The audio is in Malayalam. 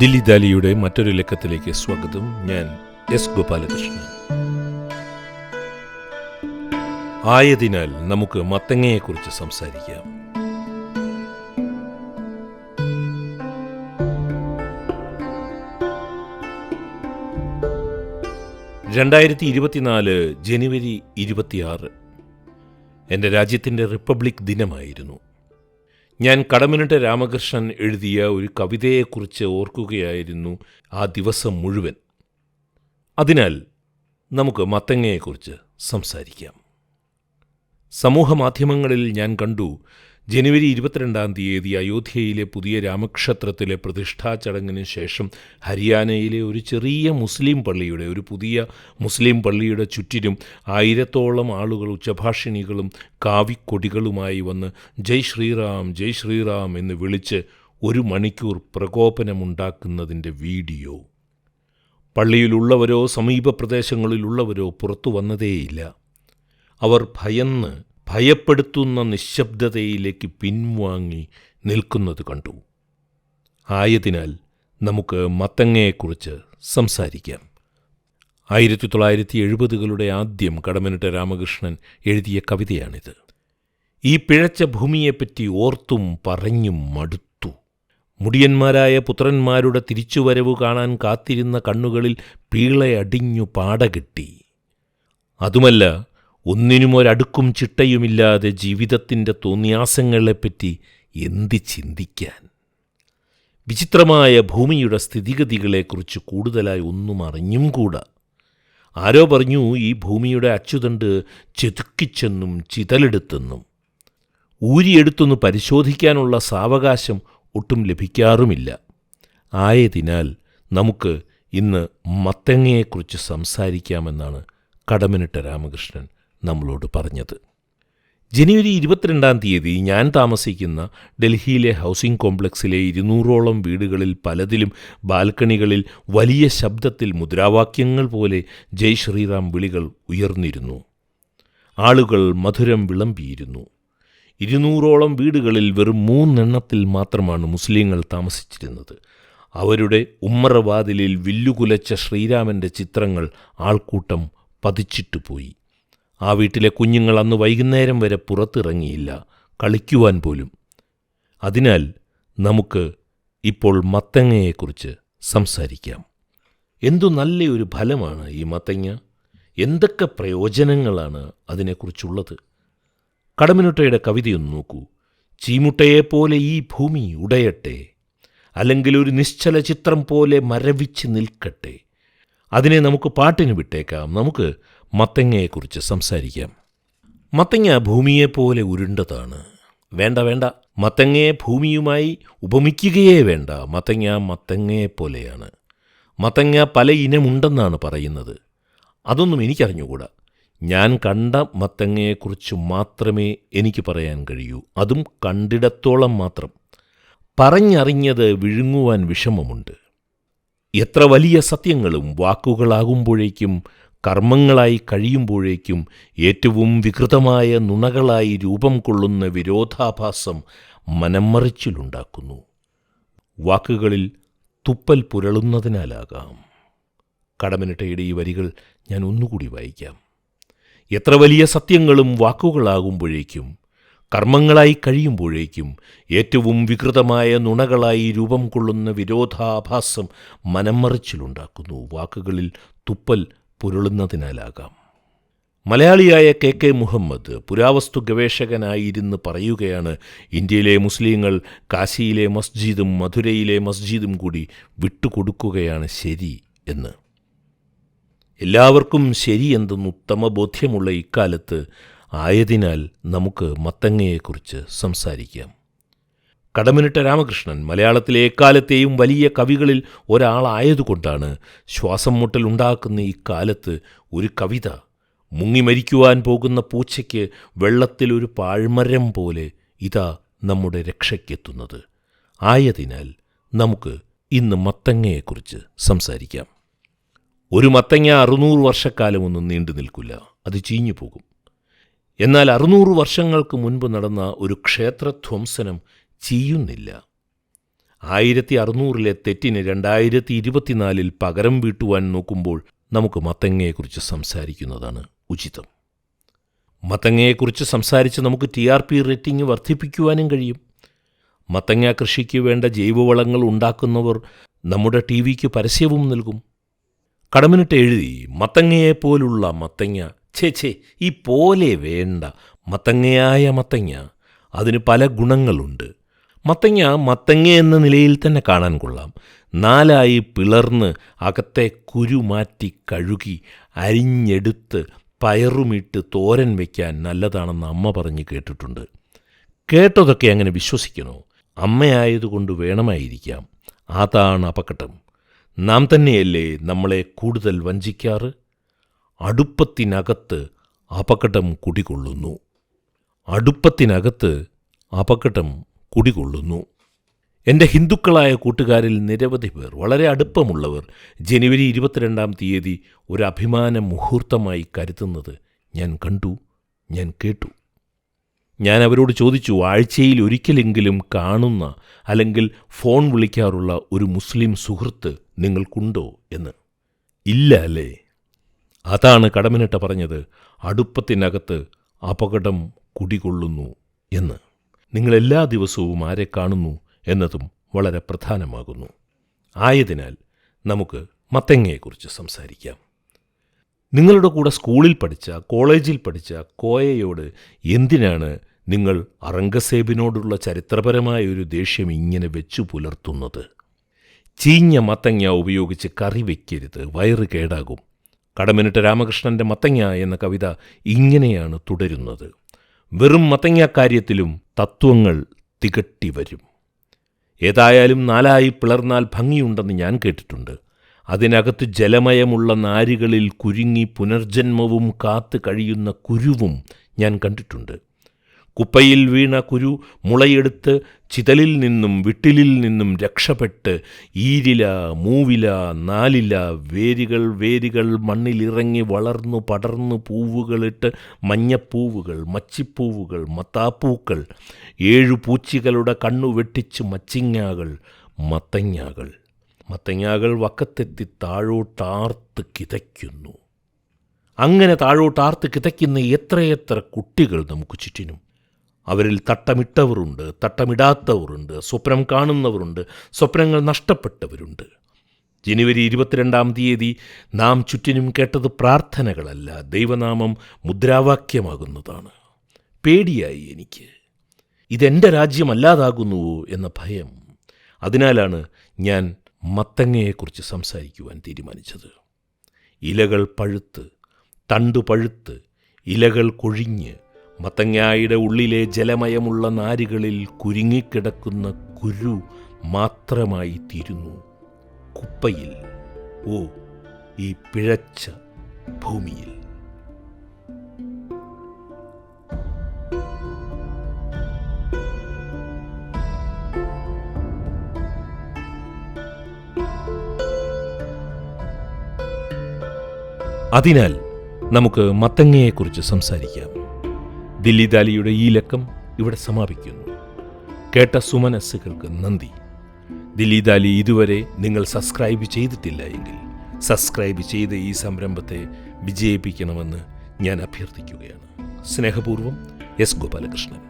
ദില്ലി ദാലിയുടെ മറ്റൊരു ലക്കത്തിലേക്ക് സ്വാഗതം. ഞാൻ എസ് ഗോപാലകൃഷ്ണൻ. ആയതിനാൽ നമുക്ക് മത്തങ്ങയെക്കുറിച്ച് സംസാരിക്കാം. രണ്ടായിരത്തി ഇരുപത്തിനാല് ജനുവരി ഇരുപത്തിയാറ് എന്റെ രാജ്യത്തിന്റെ റിപ്പബ്ലിക് ദിനമായിരുന്നു. ഞാൻ കടമനിട്ട രാമകൃഷ്ണൻ എഴുതിയ ഒരു കവിതയെക്കുറിച്ച് ഓർക്കുകയായിരുന്നു ആ ദിവസം മുഴുവൻ. അതിനാൽ നമുക്ക് മത്തങ്ങയെക്കുറിച്ച് സംസാരിക്കാം. സമൂഹമാധ്യമങ്ങളിൽ ഞാൻ കണ്ടു ജനുവരി ഇരുപത്തിരണ്ടാം തീയതി അയോധ്യയിലെ പുതിയ രാമക്ഷേത്രത്തിലെ പ്രതിഷ്ഠാ ചടങ്ങിന് ശേഷം ഹരിയാനയിലെ ഒരു ചെറിയ മുസ്ലിം പള്ളിയുടെ ഒരു പുതിയ മുസ്ലിം പള്ളിയുടെ ചുറ്റിലും ആയിരത്തോളം ആളുകൾ ഉച്ചഭാഷിണികളും കാവിക്കൊടികളുമായി വന്ന് ജയ് ശ്രീറാം ജയ് ശ്രീറാം എന്ന് വിളിച്ച് ഒരു മണിക്കൂർ പ്രകോപനമുണ്ടാക്കുന്നതിന്റെ വീഡിയോ. പള്ളിയിലുള്ളവരോ സമീപ പ്രദേശങ്ങളിലുള്ളവരോ പുറത്തു വന്നതേയില്ല. അവർ ഭയന്ന് ഭയപ്പെടുത്തുന്ന നിശബ്ദതയിലേക്ക് പിൻവാങ്ങി നിൽക്കുന്നത് കണ്ടു. ആയതിനാൽ നമുക്ക് മത്തങ്ങയെക്കുറിച്ച് സംസാരിക്കാം. ആയിരത്തി തൊള്ളായിരത്തി എഴുപതുകളുടെ ആദ്യം കടമനിട്ട രാമകൃഷ്ണൻ എഴുതിയ കവിതയാണിത്. ഈ പിഴച്ച ഭൂമിയെപ്പറ്റി ഓർത്തും പറഞ്ഞും മടുത്തു. മുടിയന്മാരായ പുത്രന്മാരുടെ തിരിച്ചുവരവ് കാണാൻ കാത്തിരുന്ന കണ്ണുകളിൽ പീളയടിഞ്ഞു പാടകിട്ടി അതുമല്ല ഒന്നിനും ഒരടുക്കും ചിട്ടയുമില്ലാതെ ജീവിതത്തിന്റെ തോന്നിയാസങ്ങളെപ്പറ്റി എന്തി ചിന്തിക്കാൻ? വിചിത്രമായ ഭൂമിയുടെ സ്ഥിതിഗതികളെക്കുറിച്ച് കൂടുതലായി ഒന്നും അറിഞ്ഞും കൂടാ. ആരോ പറഞ്ഞു ഈ ഭൂമിയുടെ അച്ചുതണ്ട് ചെതുക്കിച്ചെന്നും ചിതലെടുത്തെന്നും. ഊരിയെടുത്തൊന്ന് പരിശോധിക്കാനുള്ള സാവകാശം ഒട്ടും ലഭിക്കാറുമില്ല. ആയതിനാൽ നമുക്ക് ഇന്ന് മത്തങ്ങയെക്കുറിച്ച് സംസാരിക്കാമെന്നാണ് കടമനിട്ട രാമകൃഷ്ണൻ നമ്മളോട് പറഞ്ഞത്. ജനുവരി ഇരുപത്തിരണ്ടാം തീയതി ഞാൻ താമസിക്കുന്ന ഡൽഹിയിലെ ഹൗസിംഗ് കോംപ്ലക്സിലെ ഇരുന്നൂറോളം വീടുകളിൽ പലതിലും ബാൽക്കണികളിൽ വലിയ ശബ്ദത്തിൽ മുദ്രാവാക്യങ്ങൾ പോലെ ജയ് ശ്രീറാം വിളികൾ ഉയർന്നിരുന്നു. ആളുകൾ മധുരം വിളമ്പിയിരുന്നു. ഇരുന്നൂറോളം വീടുകളിൽ വെറും മൂന്നെണ്ണത്തിൽ മാത്രമാണ് മുസ്ലിങ്ങൾ താമസിച്ചിരുന്നത്. അവരുടെ ഉമ്മറവാതിലിൽ വില്ലുകുലച്ച ശ്രീരാമന്റെ ചിത്രങ്ങൾ ആൾക്കൂട്ടം പതിച്ചിട്ടു പോയി ആ വീട്ടിലെ കുഞ്ഞുങ്ങൾ അന്ന് വൈകുന്നേരം വരെ പുറത്തിറങ്ങിയില്ല. കളിക്കുവാൻ പോലും. അതിനാൽ നമുക്ക് ഇപ്പോൾ മത്തങ്ങയെക്കുറിച്ച് സംസാരിക്കാം. എന്തു നല്ലൊരു ഫലമാണ് ഈ മത്തങ്ങ? എന്തൊക്കെ പ്രയോജനങ്ങളാണ് അതിനെക്കുറിച്ചുള്ളത്? കടമിനുട്ടയുടെ കവിതയൊന്ന് നോക്കൂ. ചീമുട്ടയെപ്പോലെ ഈ ഭൂമി ഉടയട്ടെ അല്ലെങ്കിൽ ഒരു നിശ്ചല ചിത്രം പോലെ മരവിച്ച് നിൽക്കട്ടെ. അതിനെ നമുക്ക് പാട്ടിന് വിട്ടേക്കാം. നമുക്ക് മത്തങ്ങയെക്കുറിച്ച് സംസാരിക്കാം. മത്തങ്ങ ഭൂമിയെപ്പോലെ ഉരുണ്ടതാണ്. വേണ്ട വേണ്ട. മത്തങ്ങയെ ഭൂമിയുമായി ഉപമിക്കുകയേ വേണ്ട. മത്തങ്ങ മത്തങ്ങയെപ്പോലെയാണ്. മത്തങ്ങ പല ഇനമുണ്ടെന്നാണ് പറയുന്നത്. അതൊന്നും എനിക്കറിഞ്ഞുകൂടാ. ഞാൻ കണ്ട മത്തങ്ങയെക്കുറിച്ച് മാത്രമേ എനിക്ക് പറയാൻ കഴിയൂ. അതും കണ്ടിടത്തോളം മാത്രം. പറഞ്ഞറിഞ്ഞത് വിഴുങ്ങുവാൻ വിഷമമുണ്ട്. എത്ര വലിയ സത്യങ്ങളും വാക്കുകളാകുമ്പോഴേക്കും കർമ്മങ്ങളായി കഴിയുമ്പോഴേക്കും ഏറ്റവും വികൃതമായ നുണകളായി രൂപം കൊള്ളുന്ന വിരോധാഭാസം മനംമറിച്ചിലുണ്ടാക്കുന്നു. വാക്കുകളിൽ തുപ്പൽ പുരളുന്നതിനാലാകാം. കടമനിട്ടയുടെ ഈ വരികൾ ഞാൻ ഒന്നുകൂടി വായിക്കാം. എത്ര വലിയ സത്യങ്ങളും വാക്കുകളാകുമ്പോഴേക്കും കർമ്മങ്ങളായി കഴിയുമ്പോഴേക്കും ഏറ്റവും വികൃതമായ നുണകളായി രൂപം കൊള്ളുന്ന വിരോധാഭാസം മനംമറിച്ചിലുണ്ടാക്കുന്നു. വാക്കുകളിൽ തുപ്പൽ പുരളുന്നതിനാലാകാം. മലയാളിയായ കെ കെ മുഹമ്മദ് പുരാവസ്തു ഗവേഷകനായിരുന്നു പറയുകയാണ് ഇന്ത്യയിലെ മുസ്ലിങ്ങൾ കാശിയിലെ മസ്ജിദും മധുരയിലെ മസ്ജിദും കൂടി വിട്ടുകൊടുക്കുകയാണ് ശരി എന്ന്. എല്ലാവർക്കും ശരിയെന്തെന്ന് ഉത്തമ ബോധ്യമുള്ള ഇക്കാലത്ത് ആയതിനാൽ നമുക്ക് മത്തങ്ങയെക്കുറിച്ച് സംസാരിക്കാം. കടമനിട്ട രാമകൃഷ്ണൻ മലയാളത്തിലെ എക്കാലത്തെയും വലിയ കവികളിൽ ഒരാളായതുകൊണ്ടാണ് ശ്വാസം മുട്ടലുണ്ടാക്കുന്ന ഈ കാലത്ത് ഒരു കവിത മുങ്ങിമരിക്കുവാൻ പോകുന്ന പൂച്ചയ്ക്ക് വെള്ളത്തിലൊരു പാഴ്മരം പോലെ ഇതാ നമ്മുടെ രക്ഷയ്ക്കെത്തുന്നത്. ആയതിനാൽ നമുക്ക് ഇന്ന് മത്തങ്ങയെക്കുറിച്ച് സംസാരിക്കാം. ഒരു മത്തങ്ങ അറുന്നൂറ് വർഷക്കാലമൊന്നും നീണ്ടു നിൽക്കില്ല. അത് ചീഞ്ഞു പോകും എന്നാൽ അറുന്നൂറ് വർഷങ്ങൾക്ക് മുൻപ് നടന്ന ഒരു ക്ഷേത്രധ്വംസനം ചെയ്യുന്നില്ല. ആയിരത്തി അറുന്നൂറിലെ തെറ്റിന് രണ്ടായിരത്തി ഇരുപത്തിനാലിൽ പകരം വീട്ടുവാൻ നോക്കുമ്പോൾ നമുക്ക് മത്തങ്ങയെക്കുറിച്ച് സംസാരിക്കുന്നതാണ് ഉചിതം. മത്തങ്ങയെക്കുറിച്ച് സംസാരിച്ച് നമുക്ക് ടി ആർ പി റേറ്റിംഗ് വർദ്ധിപ്പിക്കുവാനും കഴിയും. മത്തങ്ങ കൃഷിക്ക് വേണ്ട ജൈവവളങ്ങൾ ഉണ്ടാക്കുന്നവർ നമ്മുടെ ടി വിക്ക് പരസ്യവും നൽകും. കടമിനിട്ട് എഴുതി മത്തങ്ങയെപ്പോലുള്ള മത്തങ്ങ ഛേ ഛേ ഈ പോലെ വേണ്ട മത്തങ്ങയായ മത്തങ്ങ. അതിന് പല ഗുണങ്ങളുണ്ട്. മത്തങ്ങ മത്തങ്ങ എന്ന നിലയിൽ തന്നെ കാണാൻ കൊള്ളാം. നാലായി പിളർന്ന് അകത്തെ കുരു മാറ്റി കഴുകി അരിഞ്ഞെടുത്ത് പയറുമിട്ട് തോരൻ വയ്ക്കാൻ നല്ലതാണെന്ന് അമ്മ പറഞ്ഞ് കേട്ടിട്ടുണ്ട്. കേട്ടതൊക്കെ അങ്ങനെ വിശ്വസിക്കണോ? അമ്മയായതുകൊണ്ട് വേണമായിരിക്കാം. അതാണ് അപകടം. നാം തന്നെയല്ലേ നമ്മളെ കൂടുതൽ വഞ്ചിക്കാറ്? അടുപ്പത്തിനകത്ത് അപകടം കുടികൊള്ളുന്നു. അടുപ്പത്തിനകത്ത് അപകടം കുടികൊള്ളുന്നു. എന്റെ ഹിന്ദുക്കളായ കൂട്ടുകാരിൽ നിരവധി പേർ വളരെ അടുപ്പമുള്ളവർ ജനുവരി ഇരുപത്തിരണ്ടാം തീയതി ഒരു അഭിമാന മുഹൂർത്തമായി കരുതുന്നത് ഞാൻ കണ്ടു ഞാൻ കേട്ടു. ഞാൻ അവരോട് ചോദിച്ചു ആഴ്ചയിൽ ഒരിക്കലെങ്കിലും കാണുന്ന അല്ലെങ്കിൽ ഫോൺ വിളിക്കാറുള്ള ഒരു മുസ്ലിം സുഹൃത്ത് നിങ്ങൾക്കുണ്ടോ? എന്ന്. ഇല്ല അല്ലേ. അതാണ് കടമിനിട്ട പറഞ്ഞത് അടുപ്പത്തിനകത്ത് അപകടം കുടികൊള്ളുന്നു എന്ന്. നിങ്ങൾ എല്ലാ ദിവസവും ആരെ കാണുന്നു എന്നതും വളരെ പ്രധാനമാകുന്നു. ആയതിനാൽ നമുക്ക് മത്തങ്ങയെക്കുറിച്ച് സംസാരിക്കാം. നിങ്ങളുടെ കൂടെ സ്കൂളിൽ പഠിച്ച കോളേജിൽ പഠിച്ച കോയയോട് എന്തിനാണ് നിങ്ങൾ അറംഗസേബിനോടുള്ള ചരിത്രപരമായ ഒരു ദേഷ്യം ഇങ്ങനെ വെച്ചു പുലർത്തുന്നത്? ചീഞ്ഞ മത്തങ്ങ ഉപയോഗിച്ച് കറി വയ്ക്കരുത് വയറ് കേടാകും. കടമനിട്ട രാമകൃഷ്ണന്റെ മത്തങ്ങ എന്ന കവിത ഇങ്ങനെയാണ് തുടരുന്നത്. വെറും മത്തങ്ങ കാര്യത്തിലും തത്വങ്ങൾ തികട്ടി വരും ഏതായാലും നാലായി പിളർന്നാൽ ഭംഗിയുണ്ടെന്ന് ഞാൻ കേട്ടിട്ടുണ്ട്. അതിനകത്ത് ജലമയമുള്ള നാരുകളിൽ കുരുങ്ങി പുനർജന്മവും കാത്തു കഴിയുന്ന കുരുവും ഞാൻ കണ്ടിട്ടുണ്ട്. കുപ്പയിൽ വീണ കുരു മുളയെടുത്ത് ചിതലിൽ നിന്നും വിട്ടിലിൽ നിന്നും രക്ഷപ്പെട്ട് ഈരില മൂവില നാലില വേരുകൾ വേരുകൾ മണ്ണിലിറങ്ങി വളർന്നു പടർന്നു പൂവുകളിട്ട് മഞ്ഞപ്പൂവുകൾ മച്ചിപ്പൂവുകൾ മത്താപ്പൂക്കൾ ഏഴു പൂച്ചികളുടെ കണ്ണു വെട്ടിച്ച് മച്ചിങ്ങാകൾ മത്തങ്ങാകൾ. മത്തങ്ങാകൾ വക്കത്തെത്തി താഴോട്ടാർത്ത് കിതയ്ക്കുന്നു. അങ്ങനെ താഴോട്ടാർത്ത് കിതയ്ക്കുന്ന എത്രയെത്ര കുട്ടികൾ നമുക്ക് ചുറ്റിനും. അവരിൽ തട്ടമിട്ടവരുണ്ട് തട്ടമിടാത്തവരുണ്ട് സ്വപ്നം കാണുന്നവരുണ്ട് സ്വപ്നങ്ങൾ നഷ്ടപ്പെട്ടവരുണ്ട്. ജനുവരി ഇരുപത്തിരണ്ടാം തീയതി നാം ചുറ്റിനും കേട്ടത് പ്രാർത്ഥനകളല്ല ദൈവനാമം മുദ്രാവാക്യമാകുന്നതാണ്. പേടിയായി എനിക്ക്. ഇതെന്റെ രാജ്യമല്ലാതാകുന്നുവോ എന്ന ഭയം. അതിനാലാണ് ഞാൻ മത്തങ്ങയെക്കുറിച്ച് സംസാരിക്കുവാൻ തീരുമാനിച്ചത്. ഇലകൾ പഴുത്ത് തണ്ടു പഴുത്ത് ഇലകൾ കൊഴിഞ്ഞ് മത്തങ്ങായുടെ ഉള്ളിലെ ജലമയമുള്ള നാരുകളിൽ കുരുങ്ങിക്കിടക്കുന്ന കുരു മാത്രമായി തീരുന്നു കുപ്പയിൽ ഓ ഈ പിഴച്ച ഭൂമിയിൽ. അതിനാൽ നമുക്ക് മത്തങ്ങയെക്കുറിച്ച് സംസാരിക്കാം. ദില്ലി ദാലിയുടെ ഈ ലക്കം ഇവിടെ സമാപിക്കുന്നു. കേട്ട സുമനസ്സുകൾക്ക് നന്ദി. ദില്ലി ദാലി ഇതുവരെ നിങ്ങൾ സബ്സ്ക്രൈബ് ചെയ്തിട്ടില്ല എങ്കിൽ സബ്സ്ക്രൈബ് ചെയ്ത് ഈ സംരംഭത്തെ വിജയിപ്പിക്കണമെന്ന് ഞാൻ അഭ്യർത്ഥിക്കുകയാണ്. സ്നേഹപൂർവം എസ് ഗോപാലകൃഷ്ണൻ.